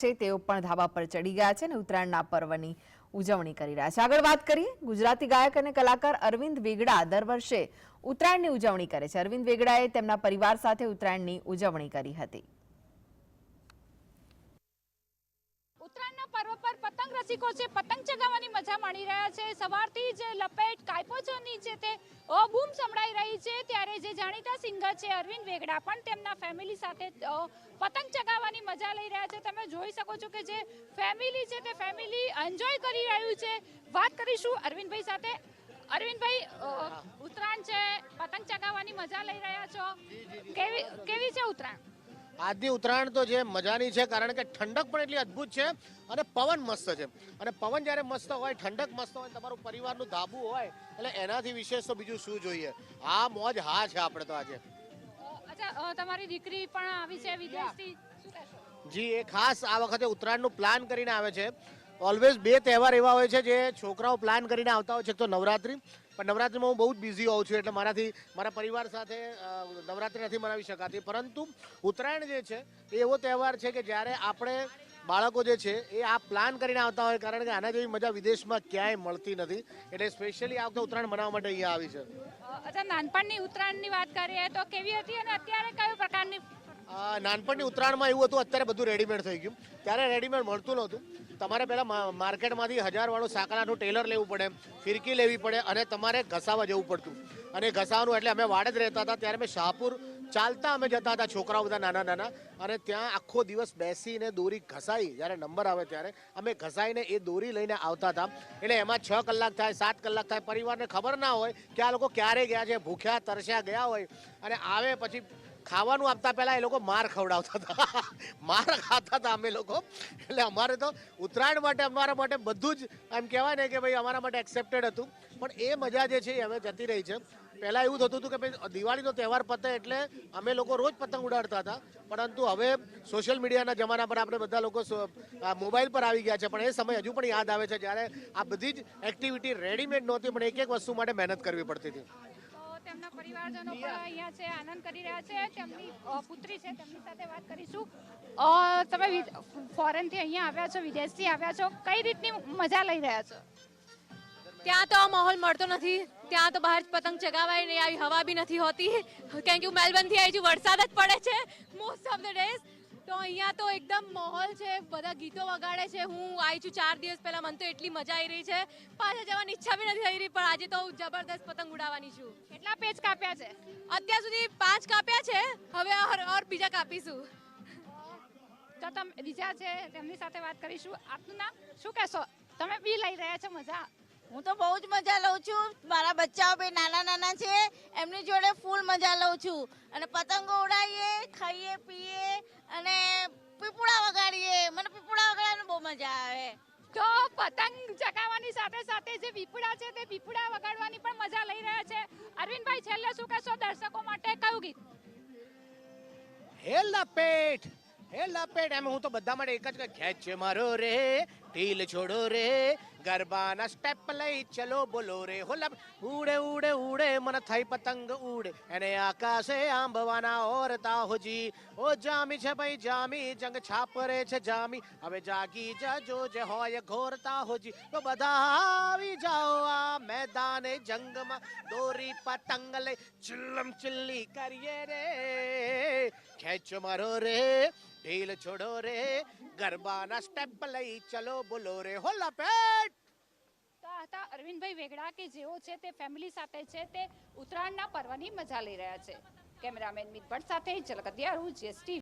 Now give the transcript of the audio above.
છે, તેઓ પણ ધાબા પર ચડી ગયા છે અને ઉત્તરાયણના પર્વની ઉજવણી કરી રહ્યા છે. આગળ વાત કરીએ, ગુજરાતી ગાયક અને કલાકાર અરવિંદ વેગડા દર વર્ષે ઉત્તરાયણની ઉજવણી કરે છે. અરવિંદ વેગડાએ તેમના પરિવાર સાથે ઉત્તરાયણની ઉજવણી કરી હતી. ઉત્તરાયણના પર્વ પર પતંગ રસિકો છે પતંગ ચગાવવાની મજા માણી રહ્યા છે. સવારથી જ લપેટ કાયપોચોની છે તે બૂમ સંભળાઈ રહી છે ત્યારે જે જાણીતા સિંગર છે અરવિંદ વેગડા પણ તેમના ફેમિલી સાથે પતંગ ચગાવવાની મજા લઈ રહ્યા છે. તમે જોઈ શકો છો કે જે ફેમિલી છે તે ફેમિલી એન્જોય કરી રહ્યું છે. વાત કરીશું અરવિંદભાઈ સાથે. અરવિંદભાઈ ઉત્તરાયણ છે પતંગ ચગાવવાની મજા લઈ રહ્યા છો. કેવી કેવી છે ઉત્તરાયણ? આજની ઉત્તરાયણ તો જે મજાની છે કારણ કે ઠંડક પણ એટલી અદ્ભુત છે અને પવન મસ્ત છે. અને પવન જ્યારે મસ્ત હોય ઠંડક મસ્ત હોય તમારું પરિવારનું ધાબું હોય એટલે એનાથી વિશેષ તો બીજું શું જોઈએ? આ મોજ હા છે આપણે તો આજે. અચ્છા તમારી દીકરી પણ આવી છે વિદેશથી? જી એ ખાસ આ વખતે ઉત્તરાયણનું પ્લાન કરીને આવે છે. ઓલવેઝ બે તહેવાર એવા હોય છે જે છોકરાઓ પ્લાન કરીને આવતા હોય છે. તો નવરાત્રિ પણ નવરાત્રિમાં હું બહુ જ બિઝી હોઉં છું એટલે મારાથી મારા પરિવાર સાથે નવરાત્રિ નથી મનાવી શકાતી. પરંતુ ઉત્તરાયણ જે છે એ એવો તહેવાર છે કે જ્યારે આપણે બાળકો જે છે એ આ પ્લાન કરીને આવતા હોય કારણ કે આના જેવી મજા વિદેશમાં ક્યાંય મળતી નથી. એટલે સ્પેશિયલી આ વખતે ઉત્તરાયણ મનાવવા માટે અહીંયા આવી છે. અચ્છા નાનપણની ઉત્તરાયણની વાત કરીએ તો કેવી હતી અને અત્યારે કયો પ્રકારની? નાનપણની ઉત્તરાયણમાં એવું હતું અત્યારે બધું રેડીમેડ થઈ ગયું. ત્યારે રેડીમેડ મળતું નહોતું. તમારે પહેલાં માર્કેટમાંથી હજારવાળું સાંકળાનું ટેલર લેવું પડે, ફિરકી લેવી પડે અને તમારે ઘસાવા જવું પડતું. અને ઘસાવાનું એટલે અમે વાડે જ રહેતા હતા, ત્યારે અમે શાહપુર ચાલતા અમે જતા હતા, છોકરાઓ બધા નાના નાના. અને ત્યાં આખો દિવસ બેસીને દોરી ઘસાઈ, જ્યારે નંબર આવે ત્યારે અમે ઘસાઈને એ દોરી લઈને આવતા હતા. એટલે એમાં છ કલાક થાય, સાત કલાક થાય, પરિવારને ખબર ના હોય કે આ લોકો ક્યારે ગયા છે, ભૂખ્યા, તરસ્યા ગયા હોય. અને આવે પછી ખાવાનું આપતા પહેલા એ લોકો માર ખવડાવતા હતા. માર ખાતા હતા અમે લોકો. એટલે અમારે તો ઉત્તરાયણ માટે, અમારા માટે બધું જ એમ કહેવાય ને કે ભાઈ અમારા માટે એક્સેપ્ટેડ હતું. પણ એ મજા જે છે એ હવે જતી રહી છે. પહેલાં એવું થતું હતું કે ભાઈ દિવાળીનો તહેવાર પતે એટલે અમે લોકો રોજ પતંગ ઉડાડતા હતા. પરંતુ હવે સોશિયલ મીડિયાના જમાના પર આપણે બધા લોકો મોબાઈલ પર આવી ગયા છે. પણ એ સમય હજુ પણ યાદ આવે છે, જ્યારે આ બધી જ એક્ટિવિટી રેડીમેડ નહોતી, પણ એક એક વસ્તુ માટે મહેનત કરવી પડતી હતી. તેમના પરિવારજનો પણ અહીંયા છે આનંદ કરી રહ્યા છે. તેમની પુત્રી છે તેમની સાથે વાત કરીશું. તમે ફોરેનથી અહીંયા આવ્યા છો વિદેશથી આવ્યા છો કઈ રીતની મજા લઈ રહ્યા છો? ત્યાં તો આ માહોલ મળતો નથી. ત્યાં તો બહાર જ પતંગ ચગાવાય નહીં આવી હવા બી નથી હોતી. કેમ કે હું મેલબર્નથી આવી છું વરસાદ જ પડે છે. મોસ્ટ ઓફ ધ ડેઝ તો અહીંયા તો એકદમ માહોલ છે બધા ગીતો વગાડે છે. હું આવી છું ચાર દિવસ પહેલા મને તો એટલી મજા આવી રહી છે. પાછા જવાની ઈચ્છા બી નથી થઈ રહી પણ આજે તો હું જબરદસ્ત પતંગ ઉડાવવાની છું. કેટલા પેજ કાપ્યા છે? અત્યાર સુધી પાંચ કાપ્યા છે હવે ઓર બીજા કાપીશું. તો તમે બીજા છે તેમની સાથે વાત કરીશું. આપનું નામ શું કહેશો? તમે બી લઈ રહ્યા છો મજા? હું તો બહુ જ મજા લઉં છું. મારા બચ્ચાઓ બી નાના નાના છે. એમની જોડે ફૂલ મજા લઉં છું. અને પતંગો ઉડાવીએ ખાઈએ પીએ અને પીપુડા વગાડીએ. મને પીપુડા વગાડવાની બહુ મજા આવે. તો પતંગ ચગાવવાની સાથે સાથે જે પીપળા છે તે પીપળા વગાડવાની પણ મજા લઈ રહ્યા છે. અરવિંદભાઈ છેલ્લે શું કહેશો દર્શકો માટે? કયું ગીત? હે પેટ હે લપેટ એમ હું તો બધા માટે એક જ કહે ખેંચ મારો રે ઢીલ છોડો રે ગરબાના સ્ટેપ લઈ ચલો બોલો રે હો લપ ઉડે ઉડે ઉડે મન થઈ પતંગ ઉડે એને આકાશે આંબવાના ઓરતા હોજી ઓ જામી છે ભાઈ જામી જંગ છાપરે છે જામી હવે જાગી જજો જે હોય ઘોરતા હોજી તો બધા આવી જાઓ આ મેદાને જંગમાં દોરી પતંગ લઈ ચિલ્લમ ચિલ્લી કરીએ રે ખેંચ મારો રે ઢીલ છોડો રે ગરબાના સ્ટેપ લઈ ચલો બોલો રે હો લપેટ હતા અરવિંદભાઈ વેગડા કે જેઓ છે તે ફેમિલી સાથે છે તે ઉત્તરાયણના પર્વની મજા લઈ રહ્યા છે. કેમેરામેન મિત ભટ્ટ સાથે ઝલકતિયા જીએસટી